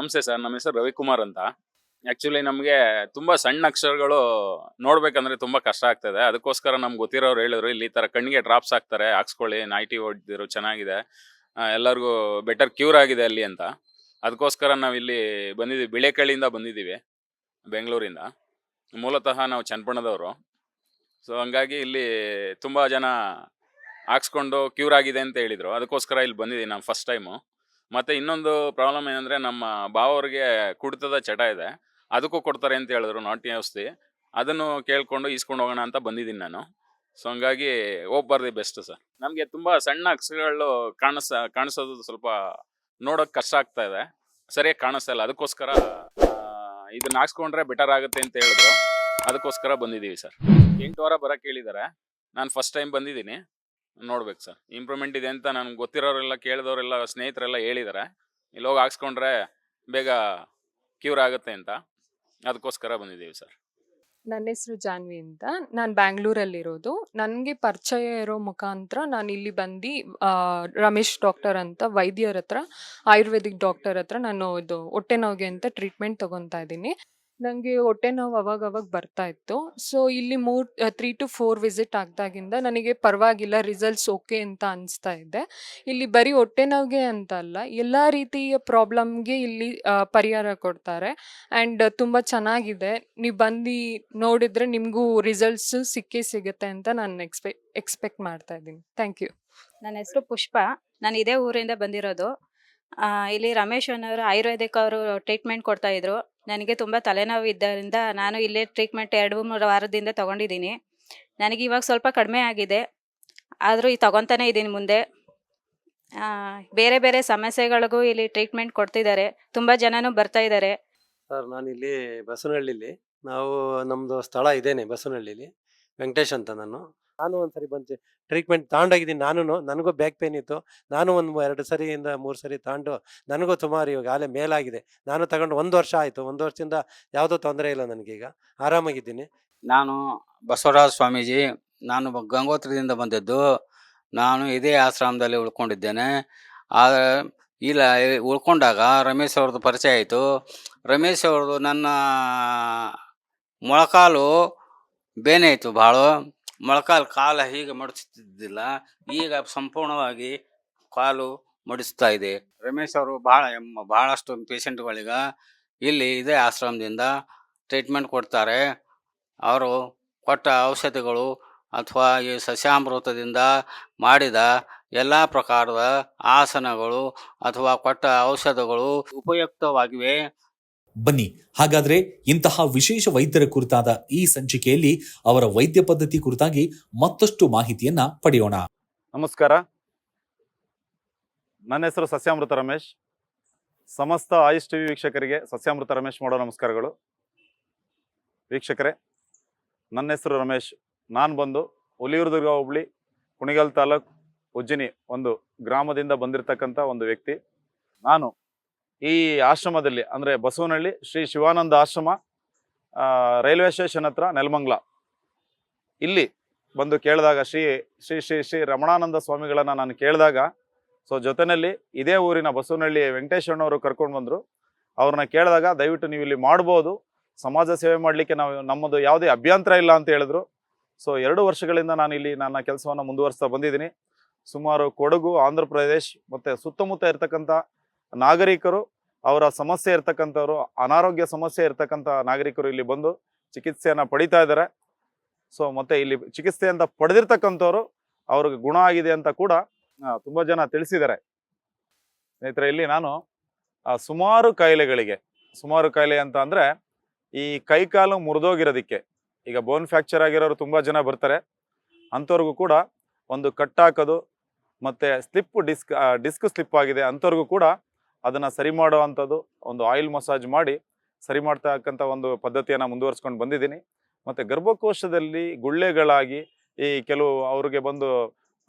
ನಮಸ್ತೆ ಸರ್, ನಮ್ಮ ಹೆಸರು ರವಿಕುಮಾರ್ ಅಂತ. ಆ್ಯಕ್ಚುಲಿ ನಮಗೆ ತುಂಬ ಸಣ್ಣ ಅಕ್ಷರಗಳು ನೋಡ್ಬೇಕಂದ್ರೆ ತುಂಬ ಕಷ್ಟ ಆಗ್ತದೆ. ಅದಕ್ಕೋಸ್ಕರ ನಮ್ಗೆ ಗೊತ್ತಿರೋರು ಹೇಳಿದ್ರು, ಇಲ್ಲಿ ಈ ಥರ ಕಣ್ಣಿಗೆ ಡ್ರಾಪ್ಸ್ ಹಾಕ್ತಾರೆ, ಹಾಕ್ಸ್ಕೊಳ್ಳಿ ನೈಟಿ ಹೊಡೆದಿರು, ಚೆನ್ನಾಗಿದೆ. ಎಲ್ಲರಿಗೂ ಬೆಟರ್ ಕ್ಯೂರ್ ಆಗಿದೆ ಅಲ್ಲಿ ಅಂತ. ಅದಕ್ಕೋಸ್ಕರ ನಾವು ಇಲ್ಲಿ ಬಂದಿದ್ದೀವಿ ಬಿಳೆಕಳ್ಳಿಯಿಂದ ಬಂದಿದ್ದೀವಿ, ಬೆಂಗಳೂರಿಂದ. ಮೂಲತಃ ನಾವು ಚನ್ನಪಣ್ಣದವರು. ಸೊ ಹಂಗಾಗಿ ಇಲ್ಲಿ ತುಂಬ ಜನ ಹಾಕ್ಸ್ಕೊಂಡು ಕ್ಯೂರ್ ಆಗಿದೆ ಅಂತ ಹೇಳಿದರು. ಅದಕ್ಕೋಸ್ಕರ ಇಲ್ಲಿ ಬಂದಿದ್ದೀನಿ ನಾನು ಫಸ್ಟ್ ಟೈಮು ಮತ್ತೆ ಇನ್ನೊಂದು ಪ್ರಾಬ್ಲಮ್ ಏನಂದ್ರೆ ನಮ್ಮ ಬಾವವ್ರಿಗೆ ಕುಡಿತದ ಚಟ ಇದೆ. ಅದಕ್ಕೂ ಕೊಡ್ತಾರೆ ಅಂತ ಹೇಳಿದ್ರು ನಾಟಿ ಔಷಧಿ ಅದನ್ನು ಕೇಳ್ಕೊಂಡು ಈಸ್ಕೊಂಡು ಹೋಗೋಣ ಅಂತ ಬಂದಿದ್ದೀನಿ ನಾನು. ಸೊ ಹಂಗಾಗಿ ಹೋಗ್ಬಾರ್ದು ಬೆಸ್ಟ್ ಸರ್ ನಮಗೆ ತುಂಬಾ ಸಣ್ಣ ಅಕ್ಷರಗಳು ಕಾಣಿಸ, ಕಾಣಿಸೋದು ಸ್ವಲ್ಪ ನೋಡೋಕೆ ಕಷ್ಟ ಆಗ್ತಾ ಇದೆ. ಸರಿಯಾಗಿ ಕಾಣಿಸ್ತಾ ಅದಕ್ಕೋಸ್ಕರ ಇದನ್ನ ಹಾಕ್ಸ್ಕೊಂಡ್ರೆ ಬೆಟರ್ ಆಗುತ್ತೆ ಅಂತ ಹೇಳಿದ್ರು. ಅದಕ್ಕೋಸ್ಕರ ಬಂದಿದ್ದೀವಿ ಸರ್ ಎಂಟು ವಾರ ಬರಕ್ಕೆ ಹೇಳಿದ್ದಾರೆ ನಾನು ಫಸ್ಟ್ ಟೈಮ್ ಬಂದಿದ್ದೀನಿ. ನೋಡ್ಬೇಕು ಸರ್. ಇಂಪ್ರೂವ್ಮೆಂಟ್ ಇದೆ ಅಂತ ನನ್ಗೆ ಗೊತ್ತಿರೋರೆಲ್ಲ ಕೇಳಿದವರೆಲ್ಲ ಸ್ನೇಹಿತರೆಲ್ಲ ಹೇಳಿದ್ದಾರೆ ಇಲ್ಲಿ ಹೋಗಿ ಹಾಕ್ಸ್ಕೊಂಡ್ರೆ ಬೇಗ ಕ್ಯೂರ್ ಆಗುತ್ತೆ ಅಂತ. ಅದಕ್ಕೋಸ್ಕರ ಬಂದಿದ್ದೀವಿ ಸರ್. ನನ್ನ ಹೆಸರು ಜಾನ್ವಿ ಅಂತ. ನಾನು ಬ್ಯಾಂಗ್ಳೂರಲ್ಲಿರೋದು. ನನಗೆ ಪರಿಚಯ ಇರೋ ಮುಖಾಂತರ ನಾನು ಇಲ್ಲಿ ಬಂದು ರಮೇಶ್ ಡಾಕ್ಟರ್ ಅಂತ, ವೈದ್ಯರ ಹತ್ರ, ಆಯುರ್ವೇದಿಕ್ ಡಾಕ್ಟರ್ ಹತ್ರ ನಾನು ಇದು ಹೊಟ್ಟೆ ನೋವಿಗೆ ಅಂತ ಟ್ರೀಟ್ಮೆಂಟ್ ತೊಗೊತಾ ಇದ್ದೀನಿ. ನನಗೆ ಹೊಟ್ಟೆ ನೋವು ಅವಾಗ ಅವಾಗ ಬರ್ತಾ ಇತ್ತು. ಸೊ ಇಲ್ಲಿ ಮೂರ್ ತ್ರೀ ಟು ಫೋರ್ ವಿಸಿಟ್ ಆಗ್ದಾಗಿಂದ ನನಗೆ ಪರವಾಗಿಲ್ಲ ರಿಸಲ್ಟ್ಸ್ ಓಕೆ ಅಂತ ಅನಿಸ್ತಾ ಇದೆ. ಇಲ್ಲಿ ಬರೀ ಹೊಟ್ಟೆ ನೋವಿಗೆ ಅಂತ ಅಲ್ಲ, ಎಲ್ಲ ರೀತಿಯ ಪ್ರಾಬ್ಲಮ್ಗೆ ಇಲ್ಲಿ ಪರಿಹಾರ ಕೊಡ್ತಾರೆ. ಆ್ಯಂಡ್ ತುಂಬ ಚೆನ್ನಾಗಿದೆ. ನೀವು ಬಂದು ನೋಡಿದರೆ ನಿಮಗೂ ರಿಸಲ್ಟ್ಸ್ ಸಿಕ್ಕೇ ಸಿಗುತ್ತೆ ಅಂತ ನಾನು ಎಕ್ಸ್ಪೆಕ್ಟ್ ಎಕ್ಸ್ಪೆಕ್ಟ್ ಮಾಡ್ತಾ ಇದ್ದೀನಿ. ಥ್ಯಾಂಕ್ ಯು ನನ್ನ ಹೆಸರು ಪುಷ್ಪ. ನಾನು ಇದೇ ಊರಿಂದ ಬಂದಿರೋದು. ಇಲ್ಲಿ ರಮೇಶ್ ಅನ್ನೋರು ಆಯುರ್ವೇದಿಕ್ ಅವರು ಟ್ರೀಟ್ಮೆಂಟ್ ಕೊಡ್ತಾ ಇದ್ರು. ನನಗೆ ತುಂಬ ತಲೆನೋವು ಇದ್ದರಿಂದ ನಾನು ಇಲ್ಲೇ ಟ್ರೀಟ್ಮೆಂಟ್ ಎರಡು ಮೂರು ವಾರದಿಂದ ತಗೊಂಡಿದ್ದೀನಿ. ನನಗೆ ಇವಾಗ ಸ್ವಲ್ಪ ಕಡಿಮೆ ಆಗಿದೆ. ಆದರೂ ಈ ತಗೊತಾನೆ ಇದ್ದೀನಿ ಮುಂದೆ. ಬೇರೆ ಬೇರೆ ಸಮಸ್ಯೆಗಳಿಗೂ ಇಲ್ಲಿ ಟ್ರೀಟ್ಮೆಂಟ್ ಕೊಡ್ತಿದ್ದಾರೆ. ತುಂಬ ಜನನೂ ಬರ್ತಾ ಇದ್ದಾರೆ. ಸರ್, ನಾನಿಲ್ಲಿ ಬಸವನಹಳ್ಳಿಲಿ. ನಾವು ನಮ್ಮದು ಸ್ಥಳ ಇದೇನೆ ಬಸವನಹಳ್ಳಿಲಿ. ವೆಂಕಟೇಶ್ ಅಂತ ನಾನು. ನಾನು ಒಂದ್ಸರಿ ಬಂದು ಟ್ರೀಟ್ಮೆಂಟ್ ತಗೊಂಡೋಗಿದ್ದೀನಿ. ನಾನು ನನಗೂ ಬ್ಯಾಕ್ ಪೇನ್ ಇತ್ತು. ನಾನು ಒಂದು ಎರಡು ಸರಿಯಿಂದ ಮೂರು ಸರಿ ತಗೊಂಡು, ನನಗೂ ಸುಮಾರು ಇವಾಗ ಆಲೆ ಮೇಲಾಗಿದೆ. ನಾನು ತಗೊಂಡು ಒಂದು ವರ್ಷ ಆಯಿತು. ಒಂದು ವರ್ಷದಿಂದ ಯಾವುದೋ ತೊಂದರೆ ಇಲ್ಲ ನನಗೀಗ ಆರಾಮಾಗಿದ್ದೀನಿ. ನಾನು ಬಸವರಾಜ ಸ್ವಾಮೀಜಿ, ನಾನು ಗಂಗೋತ್ರದಿಂದ ಬಂದಿದ್ದು. ನಾನು ಇದೇ ಆಶ್ರಮದಲ್ಲಿ ಉಳ್ಕೊಂಡಿದ್ದೇನೆ. ಆದರೆ ಇಲ್ಲ ಉಳ್ಕೊಂಡಾಗ ರಮೇಶ್ ಅವ್ರದ್ದು ಪರಿಚಯ ಆಯಿತು. ರಮೇಶ್ ಅವ್ರದ್ದು ನನ್ನ ಮೊಳಕಾಲು ಬೇನೆ ಆಯಿತು ಭಾಳ ಮೊಳಕಾಲು ಕಾಲು ಹೀಗೆ ಮಡಿಸ್ತಿದ್ದಿಲ್ಲ ಈಗ ಸಂಪೂರ್ಣವಾಗಿ ಕಾಲು ಮಡಿಸ್ತಾ ಇದೆ. ರಮೇಶ್ ಅವರು ಭಾಳ ಭಾಳಷ್ಟು ಪೇಷಂಟ್ಗಳಿಗ ಇಲ್ಲಿ ಇದೇ ಆಶ್ರಮದಿಂದ ಟ್ರೀಟ್ಮೆಂಟ್ ಕೊಡ್ತಾರೆ. ಅವರು ಕೊಟ್ಟ ಔಷಧಿಗಳು ಅಥವಾ ಈ ಸಸ್ಯಾಮೃತದಿಂದ ಮಾಡಿದ ಎಲ್ಲ ಪ್ರಕಾರದ ಆಸನಗಳು ಅಥವಾ ಕೊಟ್ಟ ಔಷಧಗಳು ಉಪಯುಕ್ತವಾಗಿವೆ. ಬನ್ನಿ. ಹಾಗಾದ್ರೆ ಇಂತಹ ವಿಶೇಷ ವೈದ್ಯರ ಕುರಿತಾದ ಈ ಸಂಚಿಕೆಯಲ್ಲಿ ಅವರ ವೈದ್ಯ ಪದ್ಧತಿ ಕುರಿತಾಗಿ ಮತ್ತಷ್ಟು ಮಾಹಿತಿಯನ್ನ ಪಡೆಯೋಣ. ನಮಸ್ಕಾರ. ನನ್ನ ಹೆಸರು ಸಸ್ಯಾಮೃತ ರಮೇಶ್. ಸಮಸ್ತ ಆಯುಷ್ ಟಿವಿ ವೀಕ್ಷಕರಿಗೆ ಸಸ್ಯಾಮೃತ ರಮೇಶ್ ಮಾಡೋ ನಮಸ್ಕಾರಗಳು. ವೀಕ್ಷಕರೇ, ನನ್ನ ಹೆಸರು ರಮೇಶ್. ನಾನು ಬಂದು ಹುಲಿಯೂರ್ದುರ್ಗ ಹೋಬಳಿ, ಕುಣಿಗಲ್ ತಾಲೂಕ್ ಉಜ್ಜಿನಿ ಒಂದು ಗ್ರಾಮದಿಂದ ಬಂದಿರತಕ್ಕಂಥ ಒಂದು ವ್ಯಕ್ತಿ. ನಾನು ಈ ಆಶ್ರಮದಲ್ಲಿ, ಅಂದರೆ ಬಸವನಹಳ್ಳಿ ಶ್ರೀ ಶಿವಾನಂದ ಆಶ್ರಮ ರೈಲ್ವೆ ಸ್ಟೇಷನ್ ಹತ್ರ ನೆಲಮಂಗ್ಲ. ಇಲ್ಲಿ ಬಂದು ಕೇಳಿದಾಗ ಶ್ರೀ ಶ್ರೀ ಶ್ರೀ ಶ್ರೀ ರಮಣಾನಂದ ಸ್ವಾಮಿಗಳನ್ನ ನಾನು ಕೇಳಿದಾಗ, ಸೊ ಜೊತೆಯಲ್ಲಿ ಇದೇ ಊರಿನ ಬಸವನಹಳ್ಳಿ ವೆಂಕಟೇಶಣ್ಣವರು ಕರ್ಕೊಂಡು ಬಂದರು. ಅವ್ರನ್ನ ಕೇಳಿದಾಗ ದಯವಿಟ್ಟು ನೀವು ಇಲ್ಲಿ ಮಾಡ್ಬೋದು. ಸಮಾಜ ಸೇವೆ ಮಾಡಲಿಕ್ಕೆ ನಾವು, ನಮ್ಮದು ಯಾವುದೇ ಅಭ್ಯಂತರ ಇಲ್ಲ ಅಂತ ಹೇಳಿದ್ರು. ಸೊ ಎರಡು ವರ್ಷಗಳಿಂದ ನಾನು ಇಲ್ಲಿ ನನ್ನ ಕೆಲಸವನ್ನು ಮುಂದುವರಿಸ್ತಾ ಬಂದಿದ್ದೀನಿ. ಸುಮಾರು ಕೊಡಗು, ಆಂಧ್ರ ಪ್ರದೇಶ್ ಮತ್ತು ಸುತ್ತಮುತ್ತ ಇರ್ತಕ್ಕಂಥ ನಾಗರಿಕರು, ಅವರ ಸಮಸ್ಯೆ ಇರ್ತಕ್ಕಂಥವ್ರು, ಅನಾರೋಗ್ಯ ಸಮಸ್ಯೆ ಇರ್ತಕ್ಕಂಥ ನಾಗರಿಕರು ಇಲ್ಲಿ ಬಂದು ಚಿಕಿತ್ಸೆಯನ್ನು ಪಡಿತಾ ಇದ್ದಾರೆ. ಸೊ ಮತ್ತೆ ಇಲ್ಲಿ ಚಿಕಿತ್ಸೆಯಿಂದ ಪಡೆದಿರ್ತಕ್ಕಂಥವ್ರು ಅವ್ರಿಗೆ ಗುಣ ಆಗಿದೆ ಅಂತ ಕೂಡ ತುಂಬ ಜನ ತಿಳಿಸಿದ್ದಾರೆ. ಸ್ನೇಹಿತರೆ, ಇಲ್ಲಿ ನಾನು ಸುಮಾರು ಕಾಯಿಲೆಗಳಿಗೆ, ಸುಮಾರು ಕಾಯಿಲೆ ಅಂತ ಅಂದರೆ, ಈ ಕೈಕಾಲು ಮುರಿದೋಗಿರೋದಕ್ಕೆ, ಈಗ ಬೋನ್ ಫ್ಯಾಕ್ಚರ್ ಆಗಿರೋರು ತುಂಬಾ ಜನ ಬರ್ತಾರೆ. ಅಂಥವ್ರಿಗೂ ಕೂಡ ಒಂದು ಕಟ್ಟಾಕೋದು ಮತ್ತೆ ಸ್ಲಿಪ್ ಡಿಸ್ಕ್ ಡಿಸ್ಕ್ ಸ್ಲಿಪ್ ಆಗಿದೆ, ಅಂಥವ್ರಿಗೂ ಕೂಡ ಅದನ್ನ ಸರಿ ಮಾಡುವಂಥದ್ದು ಒಂದು ಆಯಿಲ್ ಮಸಾಜ್ ಮಾಡಿ ಸರಿ ಮಾಡ್ತಕ್ಕಂಥ ಒಂದು ಪದ್ಧತಿಯನ್ನು ಮುಂದುವರಿಸ್ಕೊಂಡು ಬಂದಿದ್ದೀನಿ. ಮತ್ತು ಗರ್ಭಕೋಶದಲ್ಲಿ ಗುಳ್ಳೆಗಳಾಗಿ ಈ ಕೆಲವು ಅವ್ರಿಗೆ ಬಂದು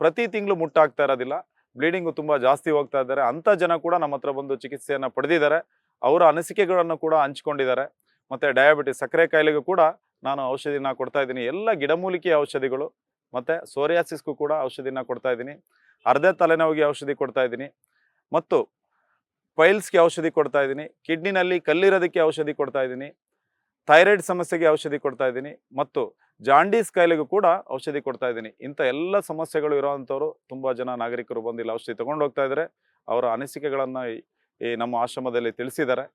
ಪ್ರತಿ ತಿಂಗಳು ಮುಟ್ಟಾಗ್ತಾ ಇರೋದಿಲ್ಲ. ಬ್ಲೀಡಿಂಗು ತುಂಬ ಜಾಸ್ತಿ ಹೋಗ್ತಾ ಇದ್ದಾರೆ. ಅಂಥ ಜನ ಕೂಡ ನಮ್ಮ ಹತ್ರ ಬಂದು ಚಿಕಿತ್ಸೆಯನ್ನು ಪಡೆದಿದ್ದಾರೆ. ಅವರ ಅನಿಸಿಕೆಗಳನ್ನು ಕೂಡ ಹಂಚ್ಕೊಂಡಿದ್ದಾರೆ. ಮತ್ತು ಡಯಾಬಿಟಿಸ್ ಸಕ್ಕರೆ ಕಾಯಿಲೆಗೂ ಕೂಡ ನಾನು ಔಷಧಿನ ಕೊಡ್ತಾ ಇದ್ದೀನಿ. ಎಲ್ಲ ಗಿಡಮೂಲಿಕೆ ಔಷಧಿಗಳು, ಮತ್ತು ಸೋರಿಯಾಸಿಸ್ಗೂ ಕೂಡ ಔಷಧಿನ ಕೊಡ್ತಾ ಇದ್ದೀನಿ. ಅರ್ಧ ತಲೆನೋವಿಗೆ ಔಷಧಿ ಕೊಡ್ತಾ ಇದ್ದೀನಿ. ಮತ್ತು ಪೈಲ್ಸ್ಗೆ ಔಷಧಿ ಕೊಡ್ತಾ ಇದ್ದೀನಿ, ಕಿಡ್ನಿನಲ್ಲಿ ಕಲ್ಲಿರೋದಕ್ಕೆ ಔಷಧಿ ಕೊಡ್ತಾ ಇದ್ದೀನಿ, ಥೈರಾಯ್ಡ್ ಸಮಸ್ಯೆಗೆ ಔಷಧಿ ಕೊಡ್ತಾ ಇದ್ದೀನಿ ಮತ್ತು ಜಾಂಡೀಸ್ ಕಾಯಿಲೆಗೂ ಕೂಡ ಔಷಧಿ ಕೊಡ್ತಾ ಇದ್ದೀನಿ. ಇಂಥ ಎಲ್ಲ ಸಮಸ್ಯೆಗಳು ಇರೋವಂಥವ್ರು ತುಂಬ ಜನ ನಾಗರಿಕರು ಬಂದು ಇಲ್ಲಿ ಔಷಧಿ ತೊಗೊಂಡು ಹೋಗ್ತಾ ಇದ್ದಾರೆ. ಅವರ ಅನಿಸಿಕೆಗಳನ್ನು ಈ- ನಮ್ಮ ಆಶ್ರಮದಲ್ಲಿ ತಿಳಿಸಿದ್ದಾರೆ.